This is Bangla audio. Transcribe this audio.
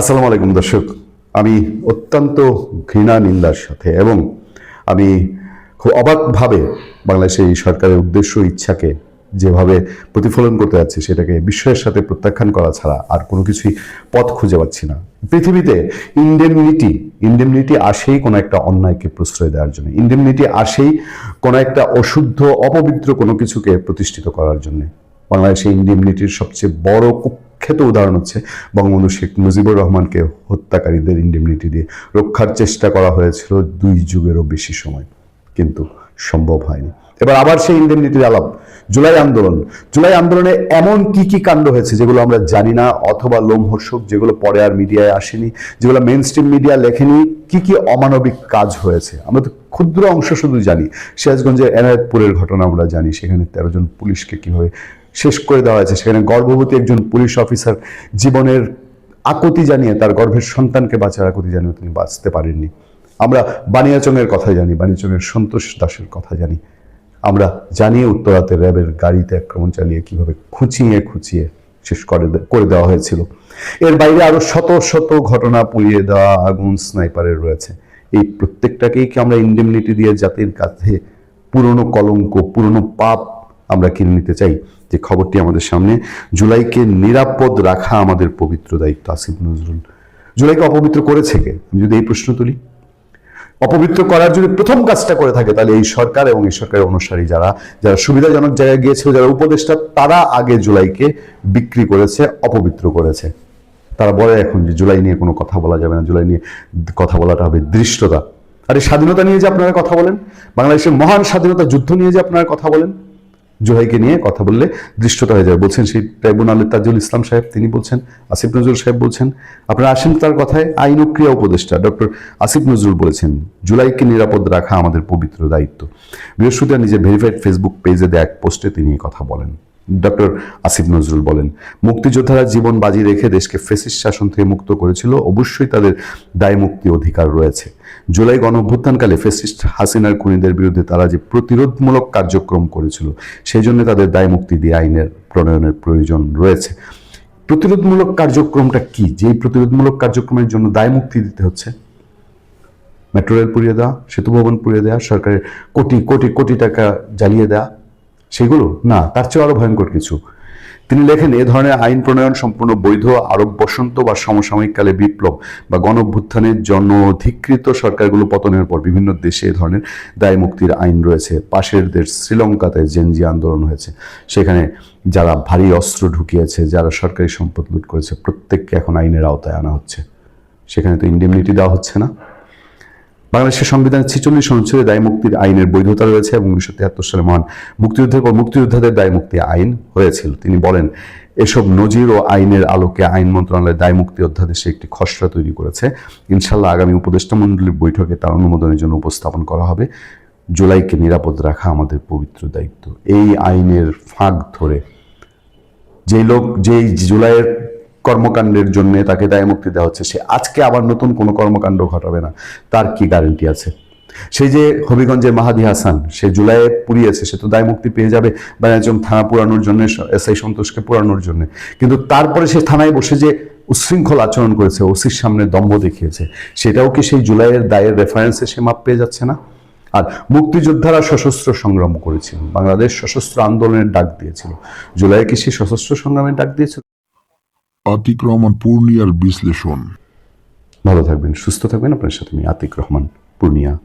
আসসালামু আলাইকুম দর্শক। আমি অত্যন্ত ঘৃণা নিন্দার সাথে এবং আমি খুব অবাকভাবে বাংলাদেশের এই সরকারের উদ্দেশ্য, ইচ্ছাকে যেভাবে প্রতিফলন করতে যাচ্ছে, সেটাকে বিশ্বের সাথে প্রত্যাখ্যান করা ছাড়া আর কোনো কিছুই পথ খুঁজে পাচ্ছি না। পৃথিবীতে ইন্ডেমনিটি ইন্ডেমনিটি আসেই কোনো একটা অন্যায়কে প্রশ্রয় দেওয়ার জন্য ইন্ডেমনিটি আসেই কোনো একটা অশুদ্ধ, অপবিত্র কোনো কিছুকে প্রতিষ্ঠিত করার জন্য। বাংলাদেশে ইন্ডেমনিটির সবচেয়ে বড় কুখ্যাত উদাহরণ হচ্ছে বঙ্গবন্ধু শেখ মুজিবুর রহমানকে হত্যাকারীদের ইন্ডেমনিটি দিয়ে রক্ষার চেষ্টা করা হয়েছিল দুই যুগেরও বেশি সময়। কিন্তু সম্ভব হয়নি। এবার আবার সেই ইন্ডেমনিটির আলাপ। জুলাই আন্দোলন। জুলাই আন্দোলনে এমন কি কি কাণ্ড হয়েছে যেগুলো আমরা জানি না অথবা লোমহর্ষক, যেগুলো পরে আর মিডিয়ায় আসেনি, যেগুলো মেন স্ট্রিম মিডিয়া লেখেনি, কি কি অমানবিক কাজ হয়েছে? আমরা তো ক্ষুদ্র অংশ শুধু জানি। সিরাজগঞ্জের এনায়তপুরের ঘটনা আমরা জানি, সেখানে তেরো জন পুলিশকে কীভাবে শেষ করে দেওয়া হয়েছে। সেখানে গর্ভবতী একজন পুলিশ অফিসার জীবনের আকুতি জানিয়ে তার গর্ভের সন্তানকে বাঁচার আকুতি জানিয়ে তিনি বাঁচতে পারেননি। আমরা বানিয়াচংয়ের কথা জানি, বানিয়াচংয়ের সন্তোষ দাসের কথা জানি। আমরা জানি উত্তরাতে র্যাবের গাড়িতে আক্রমণ চালিয়ে কীভাবে খুঁচিয়ে খুঁচিয়ে শেষ করে করে দেওয়া হয়েছিল। এর বাইরে আরও শত শত ঘটনা পুড়িয়ে দেওয়া আগুন স্নাইপারের রয়েছে। এই প্রত্যেকটাকেই কি আমরা ইন্ডেমনিটি দিয়ে জাতির কাছে পুরনো কলঙ্ক, পুরনো পাপ আমরা কিনে নিতে চাই। যে খবরটি আমাদের সামনে। জুলাইকে নিরাপদ রাখা আমাদের পবিত্র দায়িত্ব, আসিফ নজরুল। জুলাইকে অপবিত্র করেছে কে? আমি যদি এই প্রশ্ন তুলি। অপবিত্র করার যদি প্রথম কাজটা করে থাকে, তাহলে এই সরকার এবং এই সরকারের অনুসারী যারা যারা সুবিধাজনক জায়গায় গিয়েছিল, যারা উপদেষ্টা, তারা আগে জুলাইকে বিক্রি করেছে, অপবিত্র করেছে। তারা বলে এখন যে জুলাই নিয়ে কোনো কথা বলা যাবে না। জুলাই নিয়ে কথা বলাটা হবে দৃষ্টতা। আর এই স্বাধীনতা নিয়ে যে আপনারা কথা বলেন, বাংলাদেশের মহান স্বাধীনতা যুদ্ধ নিয়ে যে আপনারা কথা বলেন জুলাইকে নিয়ে কথা বললে দৃষ্টতা হয়ে যায় বলছেন সেই ট্রাইব্যুনালের তাজুল ইসলাম সাহেব, তিনি বলছেন, আসিফ নজরুল সাহেব বলছেন, আপনারা আসেন তার কথায়, আইন ক্রিয়া উপদেষ্টা ডক্টর আসিফ নজরুল বলেছেন, জুলাইকে নিরাপদ রাখা আমাদের পবিত্র দায়িত্ব। বৃহস্পতিবার নিজের ভেরিফাইড ফেসবুক পেজে দেয়া এক পোস্টে তিনি কথা বলেন। ডক্টর আসিফ নজরুল বলেন, মুক্তিযোদ্ধারা জীবন বাজি রেখে দেশকে ফেসিস শাসন থেকে মুক্ত করেছিল, অবশ্যই তাদের দায় মুক্তি অধিকার রয়েছে। জুলাই গণঅভ্যুত্থানকালে ফেসিস্ট হাসিনার খুনিদের বিরুদ্ধে তারা যে প্রতিরোধমূলক কার্যক্রম করেছিল, সেই জন্য তাদের দায় মুক্তি দিয়ে আইনের প্রণয়নের প্রয়োজন রয়েছে। প্রতিরোধমূলক কার্যক্রমটা কি? যেই প্রতিরোধমূলক কার্যক্রমের জন্য দায় মুক্তি দিতে হচ্ছে? মেট্রো রেল পুড়িয়ে দেওয়া, সেতু ভবন পুড়িয়ে দেওয়া, সরকারের কোটি কোটি কোটি টাকা জ্বালিয়ে দেওয়া সেগুলো? না, তার চেয়ে আরও ভয়ঙ্কর কিছু। তিনি লেখেন, এ ধরনের আইন প্রণয়ন সম্পূর্ণ বৈধ আরব বসন্ত বা সমসাময়িক কালে বিপ্লব বা গণভ্যুত্থানের জন্য অধিকৃত সরকারগুলো পতনের পর বিভিন্ন দেশে এ ধরনের দায় মুক্তির আইন রয়েছে। পাশের দেশ শ্রীলঙ্কাতে জেনজি আন্দোলন হয়েছে। সেখানে যারা ভারী অস্ত্র ঢুকিয়েছে, যারা সরকারি সম্পদ লুট করেছে, প্রত্যেককে এখন আইনের আওতায় আনা হচ্ছে। সেখানে তো ইন্ডেমনিটি দেওয়া হচ্ছে না। বাংলাদেশের সংবিধানের ছিচল্লিশ অনুচ্ছেদে দায় মুক্তির আইনের বৈধতা রয়েছে এবং উনিশশো তিয়াত্তর সালে মহান মুক্তিযুদ্ধের পর মুক্তিযোদ্ধাদের দায় মুক্তি আইন হয়েছিল। তিনি বলেন, এসব নজির ও আইনের আলোকে আইন মন্ত্রণালয় দায় মুক্তি অধ্যাদেশে একটি খসড়া তৈরি করেছে। ইনশাল্লাহ আগামী উপদেষ্টা মণ্ডলীর বৈঠকে তার অনুমোদনের জন্য উপস্থাপন করা হবে। জুলাইকে নিরাপদ রাখা আমাদের পবিত্র দায়িত্ব। এই আইনের ফাঁক ধরে যেই লোক, যেই জুলাইয়ের কর্মকাণ্ডের জন্য তাকে দায় মুক্তি দেওয়া হচ্ছে। সে আজকে আবার নতুন কোনো কর্মকাণ্ড ঘটাবে না। তার কি গ্যারেন্টি আছে? সেই যে হবিগঞ্জের মাহাদি হাসান, সে জুলাইয়ে পুড়িয়েছে, সে তো দায় মুক্তি পেয়ে যাবে বা একজন থানা পুরানোর জন্য, এসআই সন্তোষকে পুরানোর জন্য। কিন্তু তারপরে সে থানায় বসে যে উচ্ছৃঙ্খল আচরণ করেছে, ওসির সামনে দম্ভ দেখিয়েছে, সেটাও কি সেই জুলাইয়ের দায়ের রেফারেন্সে সে মাপ পেয়ে যাচ্ছে না? আর মুক্তিযোদ্ধারা সশস্ত্র সংগ্রাম করেছিল। বাংলাদেশ সশস্ত্র আন্দোলনের ডাক দিয়েছিল। জুলাই কি সেই সশস্ত্র সংগ্রামের ডাক দিয়েছিল? আতিক রহমান পূর্ণিয়ার বিশ্লেষণ। ভালো থাকবেন সুস্থ থাকবেন। আপনার সাথে আমি আতিক রহমান পূর্ণিয়া।